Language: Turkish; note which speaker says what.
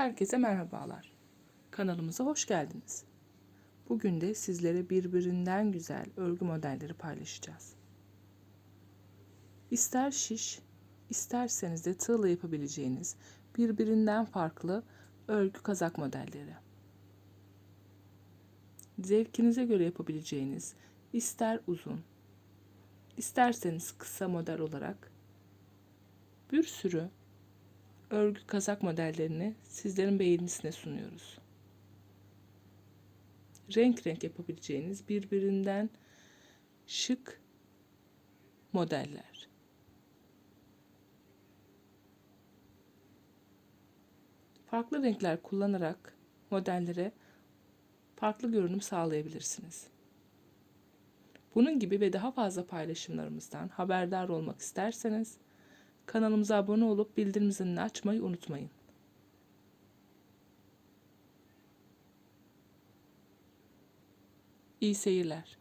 Speaker 1: Herkese merhabalar. Kanalımıza hoş geldiniz. Bugün de sizlere birbirinden güzel örgü modelleri paylaşacağız. İster şiş, isterseniz de tığla yapabileceğiniz birbirinden farklı örgü kazak modelleri. Zevkinize göre yapabileceğiniz ister uzun, isterseniz kısa model olarak bir sürü örgü kazak modellerini sizlerin beğenisine sunuyoruz. Renk renk yapabileceğiniz birbirinden şık modeller. Farklı renkler kullanarak modellere farklı görünüm sağlayabilirsiniz. Bunun gibi ve daha fazla paylaşımlarımızdan haberdar olmak isterseniz kanalımıza abone olup bildirim zilini açmayı unutmayın. İyi seyirler.